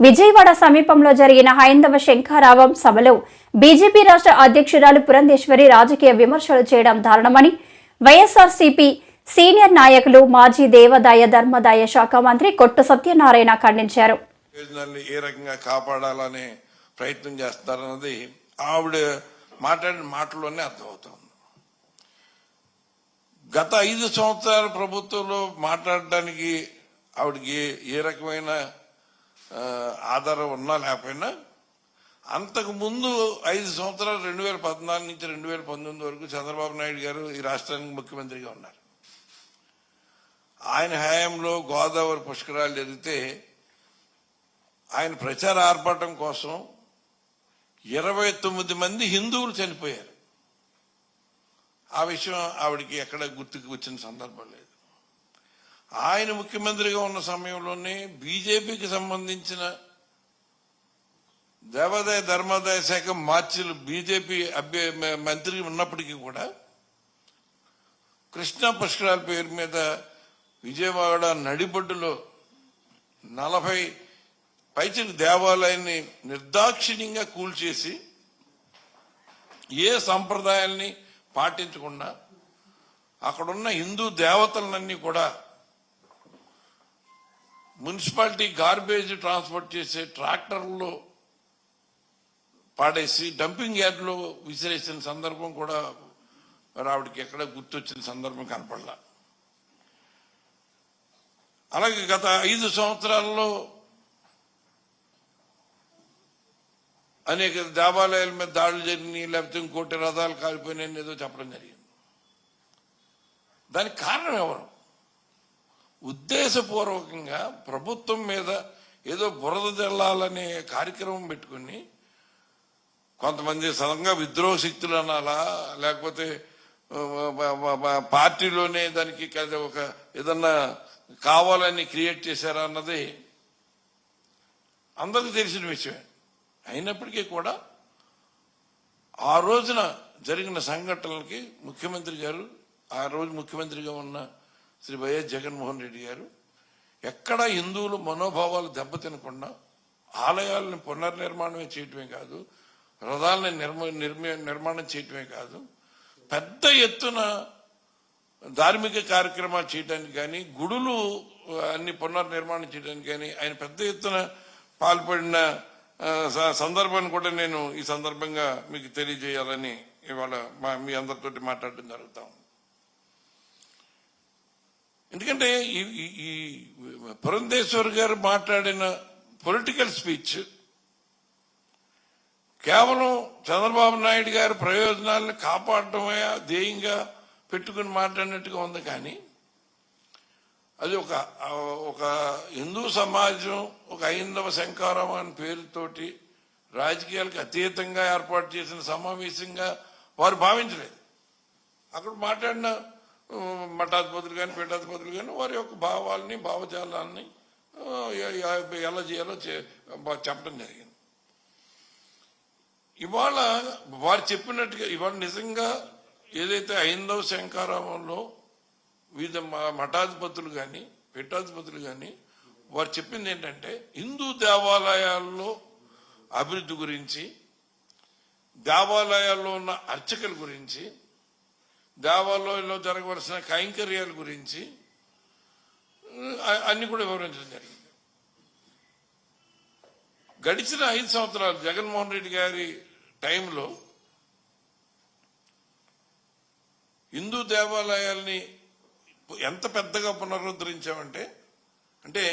విజయవాడ సమీపంలో జరిగిన హైందవ శంఖారావం సభలో బీజేపీ రాష్ట్ర అధ్యక్షురాలు పురంధేశ్వరి రాజకీయ విమర్శలు చేయడం దారుణమని వైఎస్ఆర్సీపీ సీనియర్ నాయకులు మాజీ దేవాదాయ ధర్మదాయ శాఖ మంత్రి కొట్టు సత్యనారాయణ ఖండించారు. ఏ రకంగా కాపాడాలనే ప్రయత్నం చేస్తారన్నది ఆవిడ మాట్లాడిన మాటల్లోనే అర్థమవుతుంది. గత ఐదు సంవత్సరాల ప్రభుత్వంలో మాట్లాడడానికి ఆవిడకి ఏ- రకమైన ఆధారం ఉన్నా లేకపోయినా అంతకు ముందు ఐదు సంవత్సరాలు రెండు వేల పద్నాలుగు నుంచి రెండు వేల పంతొమ్మిది వరకు చంద్రబాబు నాయుడు గారు ఈ రాష్ట్రానికి ముఖ్యమంత్రిగా ఉన్నారు. ఆయన హయాంలో గోదావరి పుష్కరాలు జరిగితే ఆయన ప్రచార ఆర్భాటం కోసం ఇరవై తొమ్మిది మంది హిందువులు చనిపోయారు. ఆ విషయం ఆవిడకి ఎక్కడ గుర్తుకు వచ్చిన సందర్భం లేదు. ఆయన ముఖ్యమంత్రిగా ఉన్న సమయంలోనే బీజేపీకి సంబంధించిన దేవాదాయ ధర్మాదాయ శాఖ మార్చిలు బీజేపీ అభ్య మంత్రి ఉన్నప్పటికీ కూడా కృష్ణా పుష్కరాల పేరు మీద విజయవాడ నడిబొడ్డులో నలభై పైచిల దేవాలయాన్ని నిర్దాక్షిణ్యంగా కూల్చేసి ఏ సంప్రదాయాల్ని పాటించకుండా అక్కడున్న హిందూ దేవతలన్నీ కూడా మున్సిపాలిటీ గార్బేజ్ ట్రాన్స్పోర్ట్ చేసే ట్రాక్టర్లో పాడేసి డంపింగ్ యార్డ్లో విసిరేసిన సందర్భం కూడా మరి ఆవిడకి ఎక్కడ గుర్తొచ్చిన సందర్భం కనపడలా. అలాగే గత ఐదు సంవత్సరాల్లో అనేక దేవాలయాల మీద దాడులు జరిగినాయి లేకపోతే ఇంకోటి రథాలు కాలిపోయినాయని ఏదో చెప్పడం జరిగింది. దానికి కారణం ఎవరు? ఉద్దేశపూర్వకంగా ప్రభుత్వం మీద ఏదో బురద జల్లాలనే కార్యక్రమం పెట్టుకుని కొంతమంది సడన్గా విద్రోహ శక్తులు అనాలా లేకపోతే పార్టీలోనే దానికి ఒక ఏదన్నా కావాలని క్రియేట్ చేశారా అన్నది అందరికీ తెలిసిన విషయమే. అయినప్పటికీ కూడా ఆ రోజున జరిగిన సంఘటనలకి ముఖ్యమంత్రి గారు ఆ రోజు ముఖ్యమంత్రిగా ఉన్న శ్రీ వైఎస్ జగన్మోహన్ రెడ్డి గారు ఎక్కడ హిందువులు మనోభావాలు దెబ్బతినకుండా ఆలయాలను పునర్నిర్మాణమే చేయటమే కాదు రథాలని నిర్మ నిర్మ- నిర్మాణం చేయటమే కాదు పెద్ద ఎత్తున ధార్మిక కార్యక్రమాలు చేయడానికి కానీ గుడులు అన్ని పునర్నిర్మాణం చేయడానికి కానీ ఆయన పెద్ద ఎత్తున పాల్పడిన స- సందర్భాన్ని కూడా నేను ఈ సందర్భంగా మీకు తెలియజేయాలని ఇవాళ మా మీ అందరితోటి మాట్లాడడం జరుగుతా ఉంది. ఎందుకంటే ఈ ఈ- పురంధేశ్వర్ గారు మాట్లాడిన పొలిటికల్ స్పీచ్ కేవలం చంద్రబాబు నాయుడు గారి ప్రయోజనాలను కాపాడటమే ధ్యేయంగా పెట్టుకుని మాట్లాడినట్టుగా ఉంది కానీ అది ఒక ఒక హిందూ సమాజం ఒక ఐందవ శంకారం అనే పేరుతోటి రాజకీయాలకు అతీతంగా ఏర్పాటు చేసిన సమావేశంగా వారు భావించలేదు. అక్కడ మాట్లాడిన మఠాధిపతులు కానీ పీఠాధిపతులు కానీ వారి యొక్క భావాల్ని భావజాలాన్ని ఎలా చేయాలో చే- చెప్పడం జరిగింది. ఇవాళ వారు చెప్పినట్టుగా ఇవాళ నిజంగా ఏదైతే ఐందవ శంకారామంలో వివిధ మఠాధిపతులు కానీ పీఠాధిపతులు కానీ వారు చెప్పింది ఏంటంటే హిందూ దేవాలయాల్లో అభివృద్ధి గురించి దేవాలయాల్లో ఉన్న అర్చకుల గురించి దేవాలయంలో జరగవలసిన కైంకర్యాల గురించి అన్ని కూడా వివరించడం జరిగింది. గడిచిన ఐదు సంవత్సరాలు జగన్మోహన్ రెడ్డి గారి టైంలో హిందూ దేవాలయాల్ని ఎంత పెద్దగా పునరుద్ధరించామంటే అంటే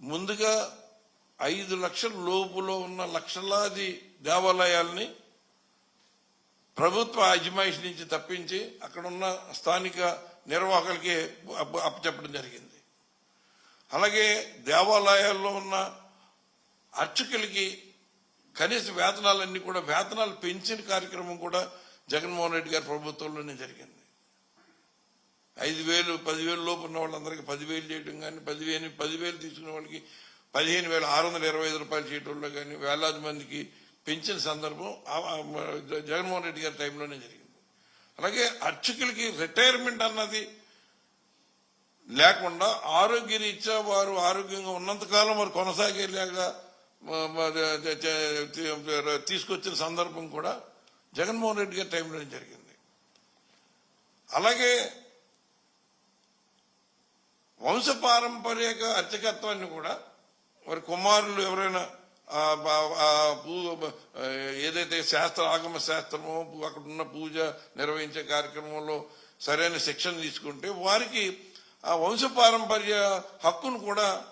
ముందుగా ఐదు లక్షల లోపులో ఉన్న లక్షలాది దేవాలయాల్ని ప్రభుత్వ అజమాయిషి నుంచి తప్పించి అక్కడున్న స్థానిక నిర్వాహకులకి అప్పచెప్పడం జరిగింది. అలాగే దేవాలయాల్లో ఉన్న అర్చకులకి కనీస వేతనాలన్నీ కూడా వేతనాలు పెంచిన కార్యక్రమం కూడా జగన్మోహన్ రెడ్డి గారి ప్రభుత్వంలోనే జరిగింది. ఐదు వేలు పదివేలు లోపు ఉన్న వాళ్ళందరికీ పదివేలు చేయడం కానీ పదివేలు పదివేలు తీసుకున్న వాళ్ళకి పదిహేను వేల ఆరు వందల ఇరవై ఐదు రూపాయలు చేయడంలో కానీ వేలాది మందికి పెంచిన సందర్భం జగన్మోహన్ రెడ్డి గారి టైంలోనే జరిగింది. అలాగే అర్చకులకి రిటైర్మెంట్ అన్నది లేకుండా ఆరోగ్యరీత్యా వారు ఆరోగ్యంగా ఉన్నంతకాలం వారు కొనసాగేలాగా తీసుకొచ్చిన సందర్భం కూడా జగన్మోహన్ రెడ్డి గారి టైంలోనే జరిగింది. అలాగే వంశపారంపర్యక అర్చకత్వాన్ని కూడా వారి కుమారులు ఎవరైనా పూ- ఏదైతే శాస్త్ర ఆగమ శాస్త్రమో అక్కడ ఉన్న పూజ నిర్వహించే కార్యక్రమంలో సరైన శిక్షణ తీసుకుంటే వారికి ఆ వంశపారంపర్య హక్కును కూడా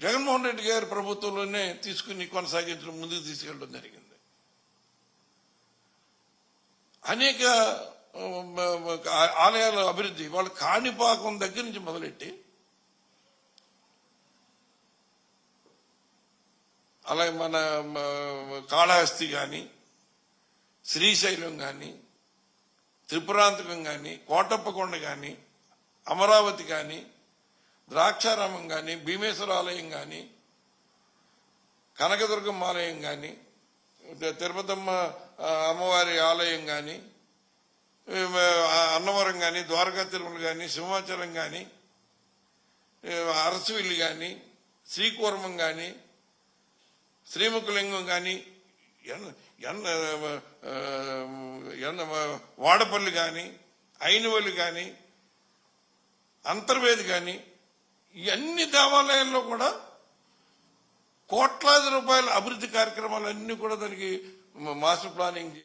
జగన్మోహన్ రెడ్డి గారి ప్రభుత్వంలోనే తీసుకుని కొనసాగించడం ముందుకు తీసుకెళ్ళడం జరిగింది. అనేక ఆలయాల అభివృద్ధి వాళ్ళు కాణిపాకం దగ్గర నుంచి మొదలెట్టి అలాగే మన కాళహస్తి కానీ శ్రీశైలం కానీ త్రిపురాంతకం కానీ కోటప్పకొండ కానీ అమరావతి కానీ ద్రాక్షారామం కానీ భీమేశ్వర ఆలయం కానీ కనకదుర్గమ్మ ఆలయం కానీ తిరుపతమ్మ అమ్మవారి ఆలయం కానీ అన్నవరం కానీ ద్వారకా తిరుమల కానీ సింహాచలం కానీ అరసవిల్లు కానీ శ్రీకూర్మం కానీ శ్రీముఖలింగం కానీ ఎన్న ఎన్న ఎన్న వాడపల్లి కానీ అయినవల్లి కానీ అంతర్వేది కానీ ఇవన్నీ అన్ని దేవాలయాల్లో కూడా కోట్లాది రూపాయల అభివృద్ధి కార్యక్రమాలన్నీ కూడా దానికి మాస్టర్ ప్లానింగ్